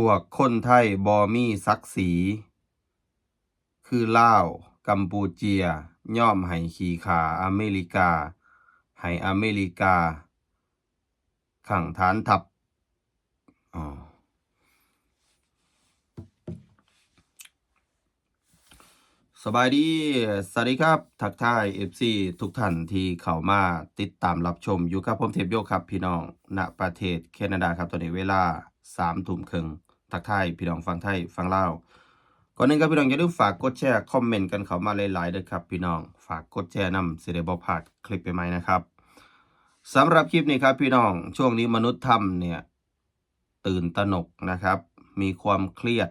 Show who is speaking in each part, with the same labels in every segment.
Speaker 1: พวกคนไทยบอมีศักดิ์ศรี คือลาว กัมพูเจีย ย่อมให้ขี่ขาอเมริกา ให้อเมริกา ขังฐานทัพสบายดี สวัสดีครับ ทักทาย FC ทุกท่านที่เข้ามาติดตามรับชม อยู่กับผมเทพโยครับ พี่น้อง ณ ประเทศแคนาดาครับตอนนี้เวลา3ทุ่มครึ่ง ทักทายพี่น้องฟังไทยฟังลาวก่อนหนึ่งครับพี่น้องอย่าลืมฝากกดแชร์คอมเมนต์กันเข้ามาหลายๆด้วยครับพี่น้องฝากกดแชร์นำเสิได้บ่พลาดคลิปใหมนะครับสำหรับคลิปนี้ครับพี่น้องช่วงนี้มนุษย์ถ้ำเนี่ยตื่นตระหนกนะครับ มีความเครียด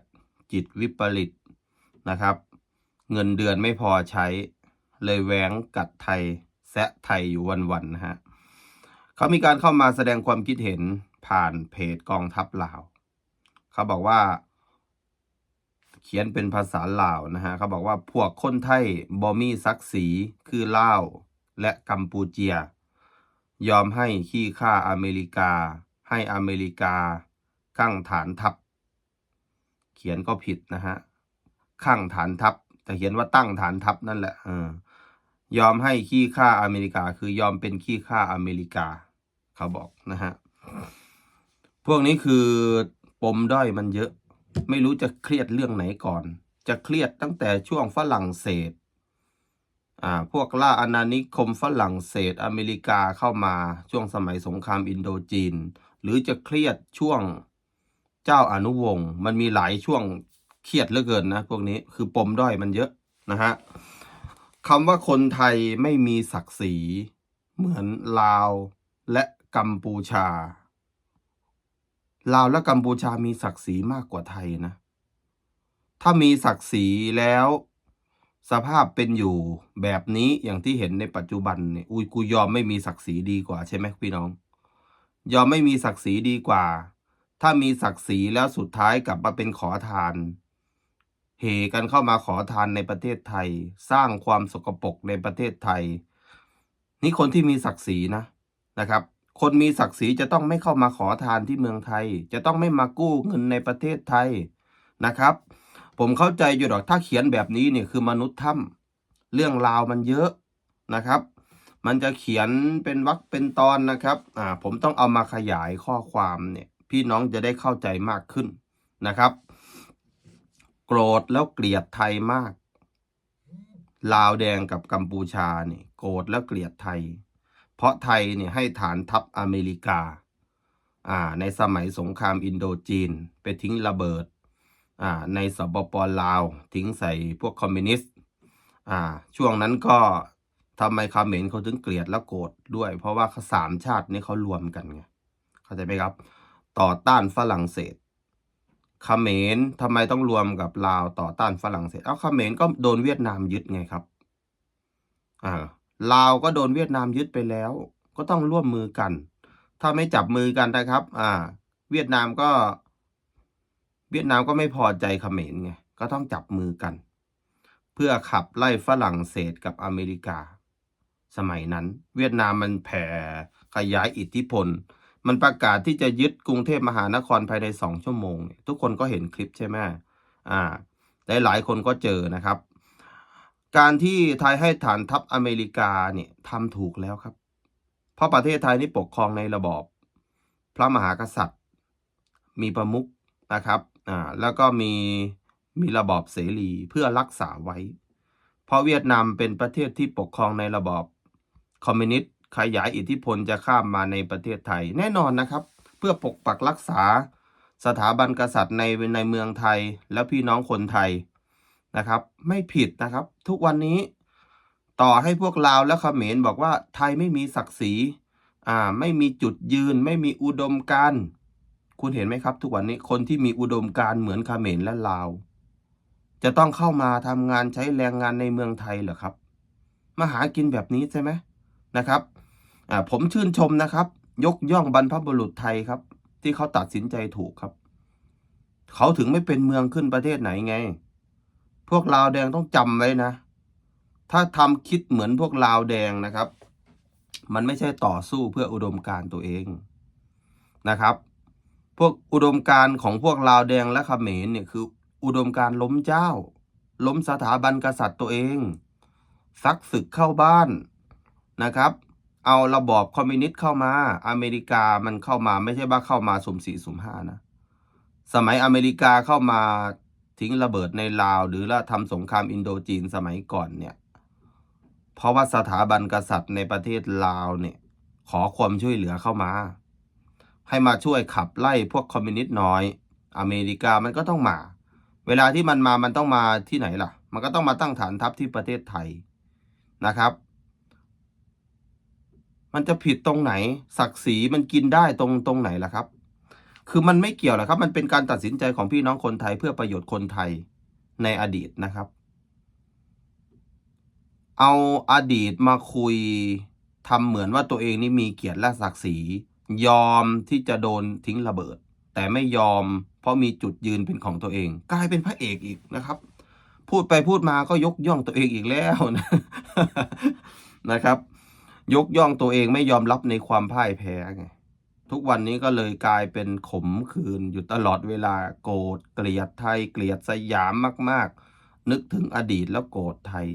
Speaker 1: จิตวิปริตนะครับ เงินเดือนไม่พอใช้ เลยแหวงกัดไทยแซะไทยอยู่วันๆนะฮะเขามีการเข้ามาแสดงความคิดเห็นผ่านเพจกองทัพลาว เขาบอกว่า เขียนเป็นภาษาลาวนะฮะเขาบอกว่าพวกคนไทยบอมีศักดิ์ศรีคือลาวและกัมพูเจีย ยอมให้ขี้ค่าอเมริกา ให้อเมริกาข้างฐานทัพ เขียนก็ผิดนะฮะข้างฐานทัพแต่เขียนว่าตั้งฐานทัพนั่นแหละออยอมให้ขี้ค่าอเมริกา คือยอมเป็นขี้ค่าอเมริกา เขาบอกนะฮะ พวกนี้คือ มด้อยมันเยอะ ไม่รู้จะเครียดเรื่องไหนก่อน จะเครียดตั้งแต่ช่วงฝรั่งเศสอ่าพวกล่าอาณานิคมฝรั่งเศสอเมริกาเข้ามาช่วงสมัยสงครามอินโดจีน หรือจะเครียดช่วงเจ้าอนุวงศ์มันมีหลายช่วงเครียดเหลือเกินนะพวกนี้คือปมด้อยมันเยอะนะฮะคำว่าคนไทยไม่มีศักดิ์ศรี เหมือนลาวและกัมพูชา ลาวและกัมพูชามีศักดิ์ศรีมากกว่าไทยนะ ถ้ามีศักดิ์ศรีแล้ว สภาพเป็นอยู่แบบนี้อย่างที่เห็นในปัจจุบันเนี่ยอุยกูยอมไม่มีศักดิ์ศรีดีกว่าใช่ไหมพี่น้อง ยอมไม่มีศักดิ์ศรีดีกว่า ถ้ามีศักดิ์ศรีแล้วสุดท้ายกลับมาเป็นขอทานเหกันเข้ามาขอทานในประเทศไทย สร้างความสกปรกในประเทศไทย นี่คนที่มีศักดิ์ศรีนะนะครับ คนมีศักดิ์ศรีจะต้องไม่เข้ามาขอทานที่เมืองไทย จะต้องไม่มากู้เงินในประเทศไทยนะครับ ผมเข้าใจอยู่หรอกถ้าเขียนแบบนี้เนี่ยคือมนุษย์ถ้ำเรื่องราวมันเยอะนะครับ มันจะเขียนเป็นวรรคเป็นตอนนะครับอ่าผมต้องเอามาขยายข้อความเนี่ยพี่น้องจะได้เข้าใจมากขึ้นนะครับ โกรธแล้วเกลียดไทยมาก ลาวแดงกับกัมพูชาเนี่ยโกรธแล้วเกลียดไทย เพราะไทยเนี่ยให้ฐานทัพอเมริกาอ่าในสมัยสงครามอินโดจีน ไปทิ้งระเบิดอ่าในสปปลาว ทิ้งใส่พวกคอมมิวนิสต์อ่าช่วงนั้นก็ทำไมคาเมรเขาถึงเกลียดและโกรธด้วย เพราะว่าสามชาตินี้เขารวมกันไงเข้าใจไหมครับ ต่อต้านฝรั่งเศสคาเมรทำไมต้องรวมกับลาวต่อต้านฝรั่งเศส เอาเมรก็โดนเวียดนามยึดไงครับอ่า ลาวก็โดนเวียดนามยึดไปแล้ว ก็ต้องร่วมมือกัน ถ้าไม่จับมือกันนะครับ อ่า เวียดนามก็ เวียดนามก็ไม่พอใจเขมรไงก็ต้องจับมือกัน เพื่อขับไล่ฝรั่งเศสกับอเมริกา สมัยนั้น เวียดนามมันแผ่ขยายอิทธิพล มันประกาศที่จะยึดกรุงเทพมหานครภายในสองชั่วโมง ทุกคนก็เห็นคลิปใช่ไหมอ่าหลายหลายคนก็เจอนะครับ การที่ไทยให้ฐานทัพอเมริกาเนี่ยทำถูกแล้วครับ เพราะประเทศไทยนี่ปกครองในระบอบ พระมหากษัตริย์ มีประมุขนะครับอ่าแล้วก็มีมีระบอบเสรีเพื่อรักษาไว้ เพราะเวียดนามเป็นประเทศที่ปกครองในระบอบคอมมิวนิสต์ขยายอิทธิพลจะข้ามมาในประเทศไทยแน่นอนนะครับ เพื่อปกปักรักษาสถาบันกษัตริย์ในในเมืองไทยและพี่น้องคนไทย นะครับ ไม่ผิดนะครับ ทุกวันนี้ต่อให้พวกลาวและเขมรบอกว่าไทยไม่มีศักดิ์ศรีอ่าไม่มีจุดยืน ไม่มีอุดมการณ์คุณเห็นไหมครับ ทุกวันนี้คนที่มีอุดมการณ์เหมือนเขมรและลาว จะต้องเข้ามาทำงานใช้แรงงานในเมืองไทยเหรอครับ มาหากินแบบนี้ใช่ไหมนะครับอ่าผมชื่นชมนะครับ ยกย่องบรรพบุรุษไทยครับ ที่เขาตัดสินใจถูกครับ เขาถึงไม่เป็นเมืองขึ้นประเทศไหนไง พวกลาวแดงต้องจำไว้นะ ถ้าทำคิดเหมือนพวกลาวแดงนะครับ มันไม่ใช่ต่อสู้เพื่ออุดมการณ์ตัวเองนะครับ พวกอุดมการณ์ของพวกลาวแดงและเขมรเนี่ยคือ อุดมการล้มเจ้า ล้มสถาบันกษัตริย์ตัวเอง ซักศึกเข้าบ้านนะครับ เอาระบอบคอมมิวนิสต์เข้ามา อเมริกามันเข้ามาไม่ใช่ว่าเข้ามาสมสี่สมห้านะ สมัยอเมริกาเข้ามา ทิ้งระเบิดในลาว หรือละทำสงครามอินโดจีนสมัยก่อนเนี่ย เพราะว่าสถาบันกษัตริย์ในประเทศลาวเนี่ย ขอความช่วยเหลือเข้ามา ให้มาช่วยขับไล่พวกคอมมิวนิสต์น้อย อเมริกามันก็ต้องมา เวลาที่มันมามันต้องมาที่ไหนล่ะ มันก็ต้องมาตั้งฐานทัพที่ประเทศไทยนะครับ มันจะผิดตรงไหน ศักดิ์ศรีมันกินได้ตรงตรงไหนล่ะครับ คือมันไม่เกี่ยวหรอกครับ มันเป็นการตัดสินใจของพี่น้องคนไทยเพื่อประโยชน์คนไทยในอดีตนะครับ เอาอดีตมาคุยทำเหมือนว่าตัวเองนี่มีเกียรติและศักดิ์ศรี ยอมที่จะโดนทิ้งระเบิด แต่ไม่ยอม เพราะมีจุดยืนเป็นของตัวเอง กลายเป็นพระเอกอีกนะครับ พูดไปพูดมาก็ยกย่องตัวเองอีกแล้วนะนะครับ ยกย่องตัวเองไม่ยอมรับในความพ่ายแพ้ไง ทุกวันนี้ก็เลยกลายเป็นขมขื่นอยู่ตลอดเวลาโกรธเกลียดไทยเกลียดสยามมาก ๆ นึกถึงอดีตแล้วโกรธไทย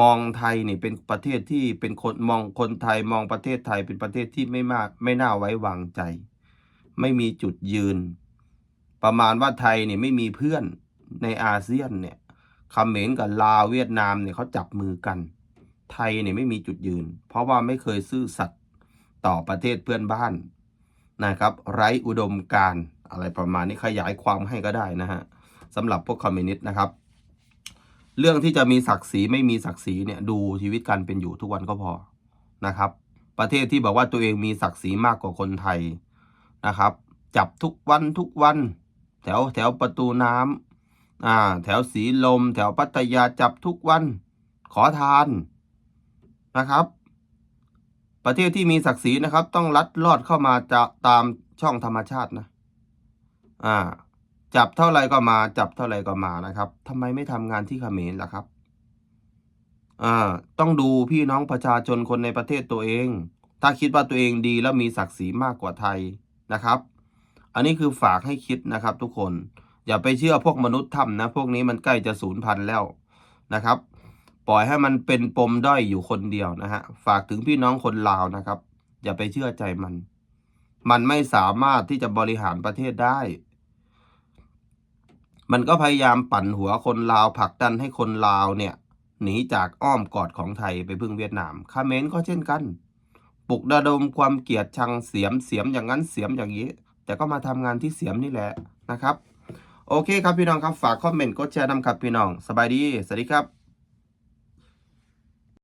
Speaker 1: มองไทยนี่เป็นประเทศที่เป็นคนมองคนไทยมองประเทศไทยเป็นประเทศที่ไม่มากไม่น่าไว้วางใจ ไม่มีจุดยืน ประมาณว่าไทยเนี่ยไม่มีเพื่อนในอาเซียนเนี่ยเขมรกับลาวเวียดนามเนี่ยเขาจับมือกัน ไทยเนี่ยไม่มีจุดยืน เพราะว่าไม่เคยซื่อสัตย์ต่อประเทศเพื่อนบ้าน นะครับ ไร้อุดมการอะไรประมาณนี้ขยายความให้ก็ได้นะฮะสำหรับพวกคอมมิวนิสต์นะครับ เรื่องที่จะมีศักดิ์ศรีไม่มีศักดิ์ศรีเนี่ยดูชีวิตการเป็นอยู่ทุกวันก็พอนะครับ ประเทศที่บอกว่าตัวเองมีศักดิ์ศรีมากกว่าคนไทยนะครับ จับทุกวันทุกวัน แถวแถวประตูน้ำอ่าแถวสีลม แถวพัทยาจับทุกวันขอทานนะครับ ประเทศที่มีศักดิ์ศรีนะครับ ต้องลัดลอดเข้ามาจะตามช่องธรรมชาตินะ อ่า จับเท่าไรก็มา จับเท่าไรก็มานะครับทำไมไม่ทำงานที่เขมรล่ะครับอ่าต้องดูพี่น้องประชาชนคนในประเทศตัวเอง ถ้าคิดว่าตัวเองดีแล้วมีศักดิ์ศรีมากกว่าไทยนะครับ อันนี้คือฝากให้คิดนะครับทุกคน อย่าไปเชื่อพวกมนุษย์ถ้ำนะ พวกนี้มันใกล้จะสูญพันธุ์แล้วนะครับ ปล่อยให้มันเป็นปมด้อยอยู่คนเดียวนะฮะ ฝากถึงพี่น้องคนลาวนะครับ อย่าไปเชื่อใจมัน มันไม่สามารถที่จะบริหารประเทศได้ มันก็พยายามปั่นหัวคนลาวผลักดันให้คนลาวเนี่ย หนีจากอ้อมกอดของไทยไปพึ่งเวียดนามคาเมรก็เช่นกัน ปลุกระดมความเกลียดชังเสียมเสียมอย่างนั้นเสียมอย่างนี้ แต่ก็มาทำงานที่เสียมนี่แหละนะครับ โอเคครับพี่น้องครับฝากคอมเมนต์กดแชร์นำครับพี่น้อง สบายดี สวัสดีครับ